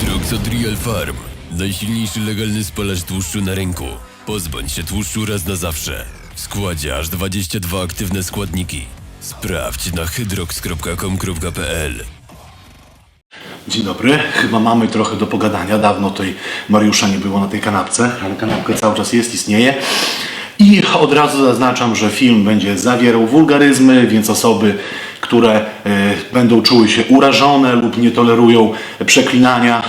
Hydrox od Real Farm. Najsilniejszy legalny spalacz tłuszczu na rynku. Pozbądź się tłuszczu raz na zawsze. W składzie aż 22 aktywne składniki. Sprawdź na hydrox.com.pl Dzień dobry. Chyba mamy trochę do pogadania. Dawno tutaj Mariusza nie było na tej kanapce, ale kanapka cały czas jest, istnieje. I od razu zaznaczam, że film będzie zawierał wulgaryzmy, więc osoby, które e, będą czuły się urażone lub nie tolerują przeklinania,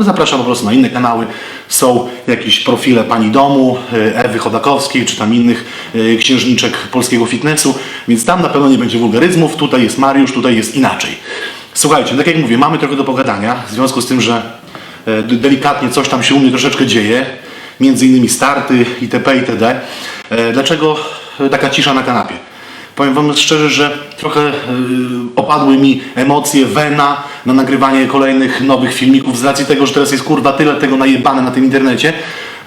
zapraszam po prostu na inne kanały. Są jakieś profile pani domu, e, Ewy Chodakowskiej, czy tam innych e, księżniczek polskiego fitnessu, więc tam na pewno nie będzie wulgaryzmów. Tutaj jest Mariusz, tutaj jest inaczej. Słuchajcie, tak jak mówię, mamy trochę do pogadania, w związku z tym, że delikatnie coś tam się u mnie troszeczkę dzieje, między innymi starty itp. itd. Dlaczego taka cisza na kanapie? Powiem Wam szczerze, że trochę e, opadły mi emocje, wena na nagrywanie kolejnych nowych filmików z racji tego, że teraz jest kurwa tyle tego najebane na tym internecie,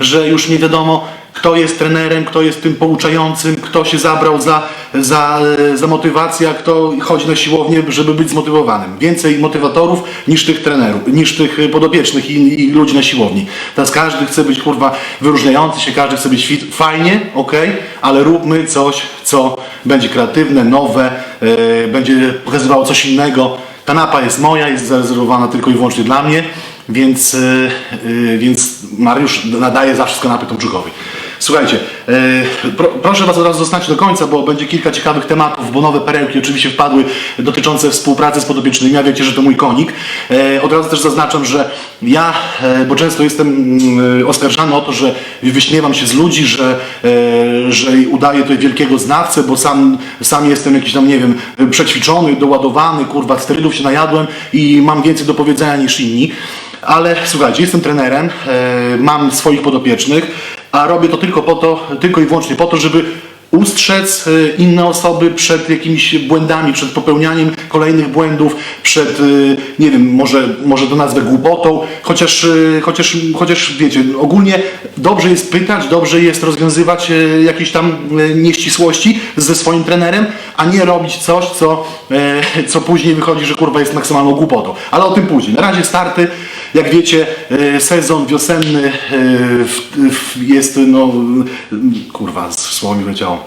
że już nie wiadomo kto jest trenerem, kto jest tym pouczającym, kto się zabrał za, za, e, za motywację, a kto chodzi na siłownię, żeby być zmotywowanym. Więcej motywatorów niż tych trenerów, niż tych e, podopiecznych i, i ludzi na siłowni. Teraz każdy chce być kurwa wyróżniający się, każdy chce być fit. Fajnie, okej, ale róbmy coś, co będzie kreatywne, nowe, e, będzie pokazywało coś innego. Kanapa jest moja, jest zarezerwowana tylko i wyłącznie dla mnie, więc, e, więc Mariusz nadaje zawsze kanapy Tomczykowej. Słuchajcie, e, pro, proszę Was od razu zostać do końca, bo będzie kilka ciekawych tematów, bo nowe perełki oczywiście wpadły dotyczące współpracy z podobiecznymi, a wiecie, że to mój konik. E, Od razu też zaznaczam, że ja, e, bo często jestem mm, oskarżany o to, że wyśmiewam się z ludzi, że, e, że udaję tutaj wielkiego znawcę, bo sam, sam jestem jakiś tam, nie wiem, przećwiczony, doładowany, kurwa, sterydów się najadłem i mam więcej do powiedzenia niż inni. Ale słuchajcie, jestem trenerem, e, mam swoich podopiecznych, a robię to tylko po to, tylko i wyłącznie po to, żeby ustrzec e, inne osoby przed jakimiś błędami, przed popełnianiem kolejnych błędów, przed, e, nie wiem, może, może to nazwę głupotą, chociaż, chociaż, chociaż wiecie, ogólnie dobrze jest pytać, dobrze jest rozwiązywać jakieś tam nieścisłości ze swoim trenerem, a nie robić coś, co, co później wychodzi, że kurwa jest maksymalną głupotą. Ale o tym później. Na razie starty, jak wiecie, e, sezon wiosenny e, jest, no, kurwa, słowo mi wleciało.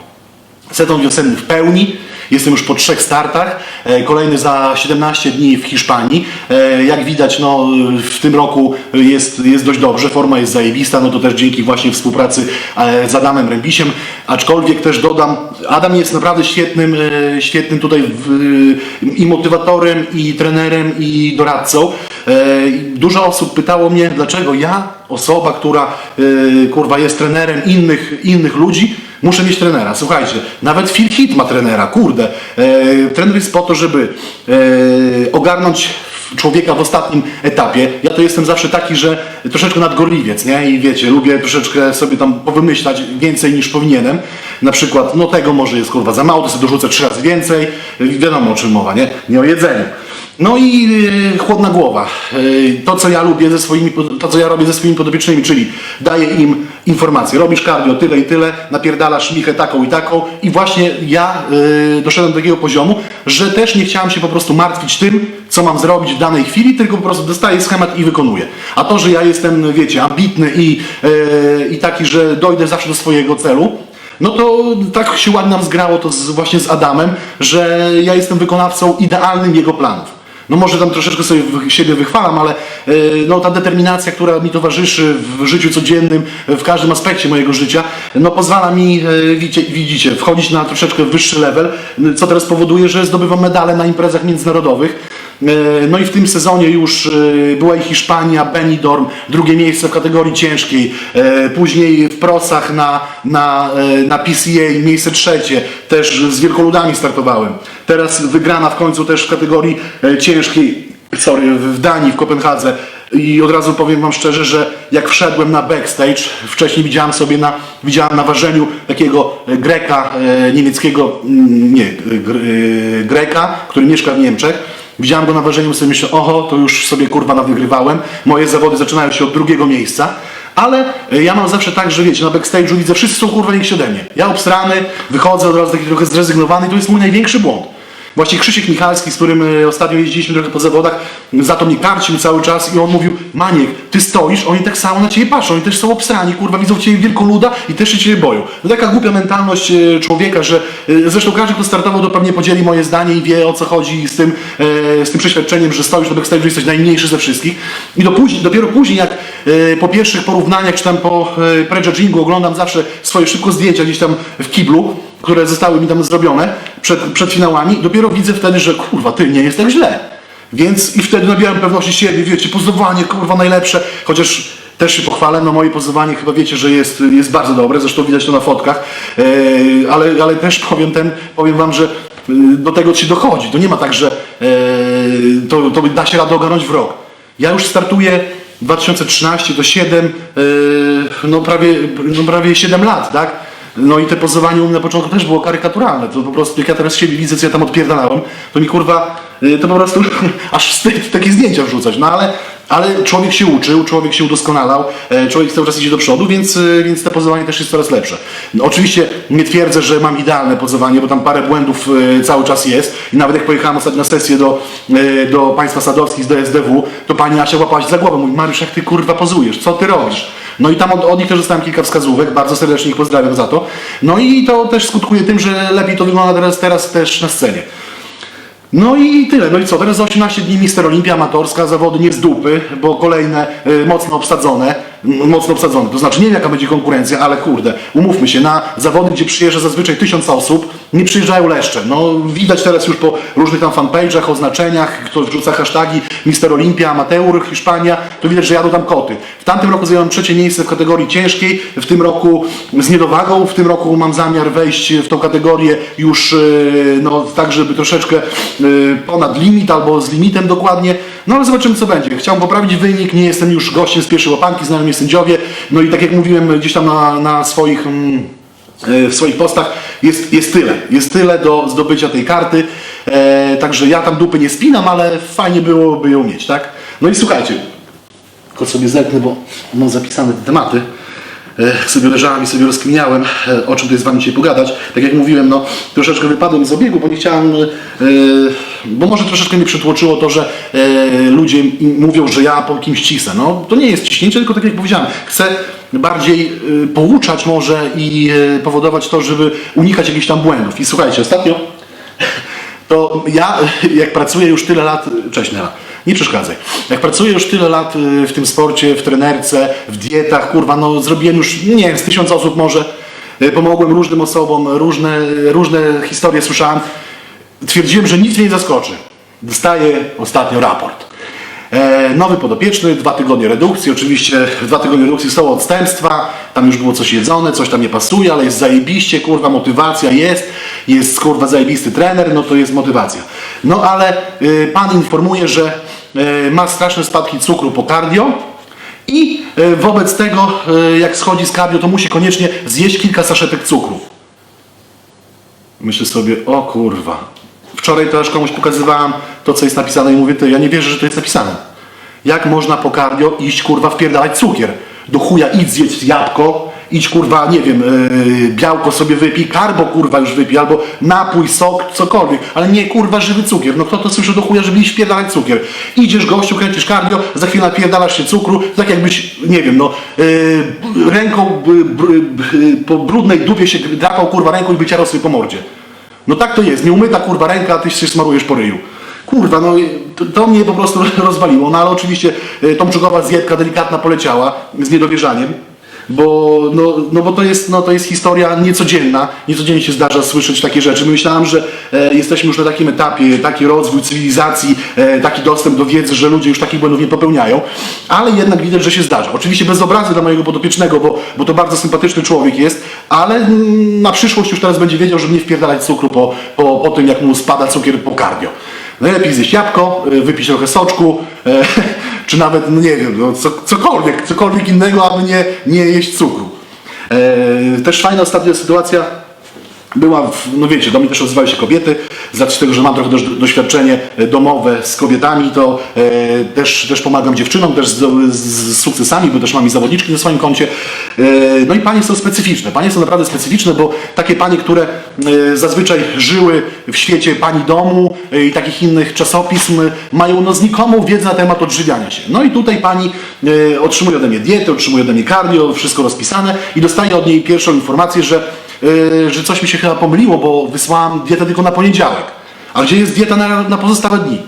Sezon wiosenny w pełni. Jestem już po trzech startach. E, Kolejny za 17 dni w Hiszpanii. E, Jak widać, no, w tym roku jest, jest dość dobrze. Forma jest zajebista. No to też dzięki właśnie współpracy e, z Adamem Rębisiem. Aczkolwiek też dodam, Adam jest naprawdę świetnym, świetnym tutaj w- i motywatorem, i trenerem, i doradcą. Dużo osób pytało mnie, dlaczego ja, osoba, która kurwa jest trenerem innych, innych ludzi, muszę mieć trenera. Słuchajcie, nawet Phil Hit ma trenera, kurde. E, trener jest po to, żeby e, ogarnąć człowieka w ostatnim etapie. Ja to jestem zawsze taki, że troszeczkę nadgorliwiec, nie? I wiecie, lubię troszeczkę sobie tam powymyślać więcej niż powinienem. Na przykład, no tego może jest kurwa za mało, to sobie dorzucę trzy razy więcej. Wiadomo o czym mowa, nie? Nie o jedzeniu. No i e, chłodna głowa. E, to, co ja lubię ze swoimi, to, co ja robię ze swoimi podopiecznymi, czyli daję im informacje. Robisz cardio tyle i tyle, napierdalasz michę taką i taką i właśnie ja e, doszedłem do takiego poziomu, że też nie chciałem się po prostu martwić tym, co mam zrobić w danej chwili, tylko po prostu dostaję schemat i wykonuję. A to, że ja jestem, wiecie, ambitny i, i taki, że dojdę zawsze do swojego celu, no to tak się ładnie nam zgrało to z, właśnie z Adamem, że ja jestem wykonawcą idealnym jego planów. No może tam troszeczkę sobie siebie wychwalam, ale e, no, ta determinacja, która mi towarzyszy w życiu codziennym, w każdym aspekcie mojego życia, no pozwala mi, e, widzicie, widzicie, wchodzić na troszeczkę wyższy level, co teraz powoduje, że zdobywam medale na imprezach międzynarodowych. E, No i w tym sezonie już e, była i Hiszpania, Benidorm, drugie miejsce w kategorii ciężkiej, e, później w prosach na, na, na PCA miejsce trzecie, też z wielkoludami startowałem. Teraz wygrana w końcu też w kategorii ciężkiej, sorry, w Danii, w Kopenhadze. I od razu powiem Wam szczerze, że jak wszedłem na backstage, wcześniej widziałem sobie na, widziałem na ważeniu takiego Greka, niemieckiego, mm, nie, gr, Greka, który mieszka w Niemczech. Widziałem go na ważeniu, sobie myślę, oho, to już sobie kurwa nawygrywałem. Moje zawody zaczynają się od drugiego miejsca. Ale e, ja mam zawsze tak, że wiecie, na backstage'u widzę, wszyscy są kurwa więksi ode mnie. Ja obstrany, wychodzę od razu taki trochę zrezygnowany i to jest mój największy błąd. Właśnie Krzysiek Michalski, z którym e, ostatnio jeździliśmy trochę po zawodach, za to mnie karcił cały czas i on mówił, Maniek, ty stoisz, oni tak samo na ciebie patrzą, oni też są obsrani, kurwa, widzą w ciebie wielkoluda i też się ciebie boją. No taka głupia mentalność e, człowieka, że e, zresztą każdy, kto startował, to pewnie podzieli moje zdanie i wie o co chodzi z tym, z tym przeświadczeniem, że stoisz na backstage, że jesteś najmniejszy ze wszystkich. I do później, dopiero później, jak po pierwszych porównaniach, czy tam po prejudgingu oglądam zawsze swoje szybko zdjęcia gdzieś tam w kiblu, które zostały mi tam zrobione przed, przed finałami, dopiero widzę wtedy, że kurwa, ty nie jest tak źle. Więc i wtedy nabieram pewności siebie, wiecie, pozowanie, kurwa, najlepsze, chociaż też się pochwalę, no moje pozowanie chyba wiecie, że jest, jest bardzo dobre, zresztą widać to na fotkach, e, ale, ale też powiem, ten, powiem wam, że e, do tego się dochodzi. To nie ma tak, że e, to, to da się radę ogarnąć w rok. Ja już startuję 2013 to 7, e, no prawie, no prawie 7 lat, tak? No i te pozowanie u mnie na początku też było karykaturalne. To po prostu, jak ja teraz siebie widzę, co ja tam odpierdalałem, to mi kurwa, y, to po prostu aż wstyd takie zdjęcia wrzucać. No ale, ale człowiek się uczył, człowiek się udoskonalał, e, człowiek cały czas idzie do przodu, więc, y, więc te pozowanie też jest coraz lepsze. No, oczywiście nie twierdzę, że mam idealne pozowanie, bo tam parę błędów y, cały czas jest. I nawet jak pojechałem ostatnio na sesję do, y, do państwa sadowskich, do SDW, to pani Asia łapała się za głowę. Mówi, Mariusz, jak ty kurwa pozujesz? Co ty robisz? No i tam od, od nich też dostałem kilka wskazówek, bardzo serdecznie ich pozdrawiam za to. No i to też skutkuje tym, że lepiej to wygląda teraz, teraz też na scenie. No i tyle. No i co? Teraz za 18 dni Mister Olimpia amatorska, zawody nie z dupy, bo kolejne y, mocno obsadzone. Mocno obsadzone. To znaczy nie wiem jaka będzie konkurencja, ale kurde, umówmy się, na zawody, gdzie przyjeżdża zazwyczaj tysiąc osób, nie przyjeżdżają leszcze. No widać teraz już po różnych tam fanpage'ach, oznaczeniach, kto wrzuca hashtagi Mister Olimpia, Amateur, Hiszpania, to widać, że jadą tam koty. W tamtym roku zająłem trzecie miejsce w kategorii ciężkiej, w tym roku z niedowagą, w tym roku mam zamiar wejść w tą kategorię już y, no, tak, żeby troszeczkę y, ponad limit albo z limitem dokładnie. No ale zobaczymy co będzie. Chciałem poprawić wynik, nie jestem już gościem z pierwszej łapanki, znają mnie sędziowie. No i tak jak mówiłem gdzieś tam na, na swoich, mm, e, w swoich postach, jest, jest tyle. Jest tyle do zdobycia tej karty. E, także ja tam dupy nie spinam, ale fajnie byłoby ją mieć, tak? No i słuchajcie, tylko sobie zerknę, bo mam zapisane te tematy. E, sobie leżałem i sobie rozkminiałem, e, o czym tu jest z Wami dzisiaj pogadać. Tak jak mówiłem, no troszeczkę wypadłem z obiegu, bo nie chciałem, e, bo może troszeczkę mnie przytłoczyło to, że ludzie mówią, że ja po kimś cisnę. No to nie jest ciśnięcie, tylko tak jak powiedziałem, chcę bardziej pouczać może i powodować to, żeby unikać jakichś tam błędów. I słuchajcie, ostatnio to ja, jak pracuję już tyle lat, cześć Nela, nie przeszkadzaj. Jak pracuję już tyle lat y, w tym sporcie, w trenerce, w dietach, kurwa, no zrobiłem już, nie wiem, z tysiąc osób może, y, pomogłem różnym osobom, różne, różne historie słyszałem. Twierdziłem, że nic mnie nie zaskoczy. Dostaję ostatnio raport. E, nowy podopieczny, dwa tygodnie redukcji. Oczywiście dwa tygodnie redukcji są odstępstwa, tam już było coś jedzone, coś tam nie pasuje, ale jest zajebiście, kurwa, motywacja jest, jest kurwa zajebisty trener, no to jest motywacja. No ale y, pan informuje, że y, ma straszne spadki cukru po cardio i y, wobec tego, y, jak schodzi z cardio, to musi koniecznie zjeść kilka saszetek cukru. Myślę sobie, o kurwa. Wczoraj też komuś pokazywałem to, co jest napisane i mówię, ty, ja nie wierzę, że to jest napisane. Jak można po cardio iść, kurwa, wpierdalać cukier? Do chuja idź zjedz jabłko, idź, kurwa, nie wiem, yy, białko sobie wypij, karbo, kurwa, już wypij, albo napój, sok, cokolwiek, ale nie, kurwa, żywy cukier. No kto to słyszy do chuja, żeby iść wpierdalać cukier? Idziesz, gościu, kręcisz cardio, za chwilę napierdalasz się cukru, tak jakbyś, nie wiem, no, yy, ręką yy, yy, po brudnej dupie się drapał, kurwa, ręką i by ciarał sobie po mordzie. No tak to jest, nieumyta kurwa ręka, a ty się smarujesz po ryju. Kurwa, no to, to mnie po prostu rozwaliło. No ale oczywiście y, Tomczykowa zjedka delikatna poleciała z niedowierzaniem, bo, no, no bo to, jest, no, to jest historia niecodzienna. Niecodziennie się zdarza słyszeć takie rzeczy. Myślałem, że e, jesteśmy już na takim etapie, taki rozwój cywilizacji, e, taki dostęp do wiedzy, że ludzie już takich błędów nie popełniają, ale jednak widać, że się zdarza. Oczywiście bez obrazy dla mojego podopiecznego, bo, bo to bardzo sympatyczny człowiek jest, ale mm, na przyszłość już teraz będzie wiedział, żeby nie wpierdalać cukru po, po, po tym, jak mu spada cukier po cardio. Najlepiej zjeść jabłko, y, wypić trochę soczku, e, czy nawet, no nie wiem, no, co, cokolwiek, cokolwiek innego, aby nie, nie jeść cukru. E, też fajna ostatnia sytuacja, była, w, no wiecie, do mnie też odzywały się kobiety, z tego, że mam trochę doświadczenie e, domowe z kobietami, to e, też, też pomagam dziewczynom, też z, z, sukcesami, bo też mam i zawodniczki na swoim koncie. E, no i panie są specyficzne, panie są naprawdę specyficzne, bo takie panie, które e, zazwyczaj żyły w świecie pani domu e, i takich innych czasopism, mają no znikomą wiedzę na temat odżywiania się. No i tutaj pani e, otrzymuje ode mnie dietę, otrzymuje ode mnie wszystko rozpisane i dostaje od niej pierwszą informację, że Yy, że coś mi się chyba pomyliło, bo wysłałam dietę tylko na poniedziałek. A gdzie jest dieta na, na pozostałe dni?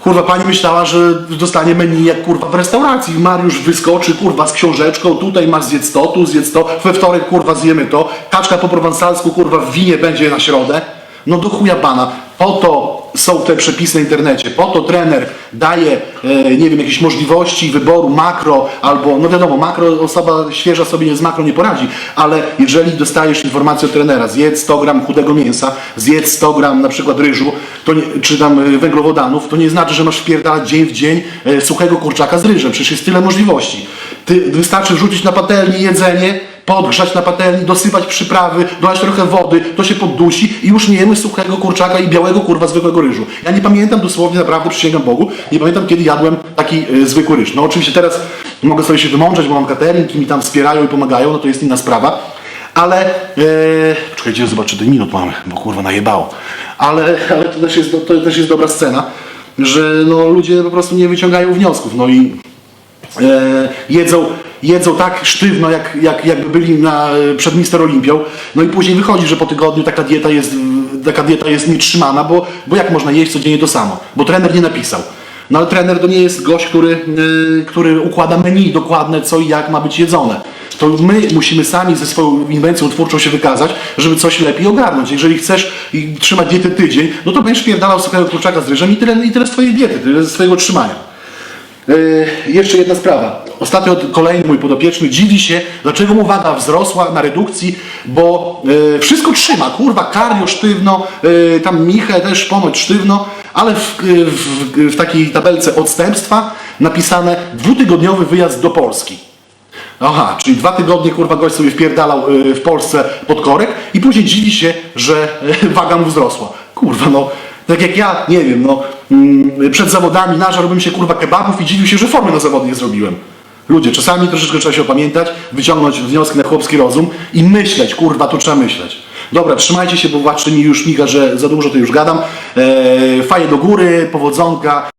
Kurwa, pani myślała, że dostanie menu jak kurwa w restauracji. Mariusz wyskoczy, kurwa, z książeczką, tutaj masz zjedz to, tu zjedz to, we wtorek, kurwa, zjemy to, kaczka po prowansalsku, kurwa, w winie będzie na środę. No do chuja pana. Po to są te przepisy na internecie, po to trener daje, e, nie wiem, jakieś możliwości wyboru makro, albo, no wiadomo, makro, osoba świeża sobie z makro nie poradzi, ale jeżeli dostajesz informację od trenera, zjedz 100 gram chudego mięsa, zjedz 100 gram na przykład ryżu, to nie, czy tam e, węglowodanów, to nie znaczy, że masz wpierdalać dzień w dzień e, suchego kurczaka z ryżem, przecież jest tyle możliwości. Ty, wystarczy wrzucić na patelni jedzenie, podgrzać na patelni, dosypać przyprawy, dodać trochę wody, to się poddusi i już nie jemy suchego kurczaka i białego kurwa zwykłego ryżu. Ja nie pamiętam dosłownie, naprawdę przysięgam Bogu, nie pamiętam kiedy jadłem taki y, zwykły ryż. No oczywiście teraz mogę sobie się wymądrzeć, bo mam catering i mi tam wspierają i pomagają, no to jest inna sprawa. Ale, e, czekajcie, zobaczę, ile minut mamy, bo kurwa najebało. Ale, ale to, też jest, to też jest dobra scena, że no, ludzie po prostu nie wyciągają wniosków. No i e, jedzą, jedzą tak sztywno, jak, jak, jakby byli na, przed Mister Olimpią. No i później wychodzi, że po tygodniu taka dieta jest, taka dieta jest nietrzymana, bo, bo jak można jeść codziennie to samo? Bo trener nie napisał. No ale trener to nie jest gość, który, yy, który układa menu dokładne, co i jak ma być jedzone. To my musimy sami ze swoją inwencją twórczą się wykazać, żeby coś lepiej ogarnąć. Jeżeli chcesz trzymać dietę tydzień, no to będziesz pierdalał suchego kurczaka z ryżem i tyle, i tyle z twojej diety, tyle ze swojego trzymania. Yy, jeszcze jedna sprawa. Ostatnio kolejny mój podopieczny dziwi się, dlaczego mu waga wzrosła na redukcji, bo yy, wszystko trzyma. Kurwa, kardio sztywno, yy, tam Michę też ponoć sztywno, ale w, yy, w, w takiej tabelce odstępstwa napisane dwutygodniowy wyjazd do Polski. Aha, czyli dwa tygodnie kurwa gość sobie wpierdalał w Polsce pod korek i później dziwi się, że waga mu wzrosła. Kurwa, no tak jak ja, nie wiem, no mm, przed zawodami nażarłbym się kurwa kebabów i dziwił się, że formy na zawody nie zrobiłem. Ludzie, czasami troszeczkę trzeba się opamiętać, wyciągnąć wnioski na chłopski rozum i myśleć, kurwa, to trzeba myśleć. Dobra, trzymajcie się, bo patrzcie mi już miga, że za dużo to już gadam. Eee, do góry, powodzonka.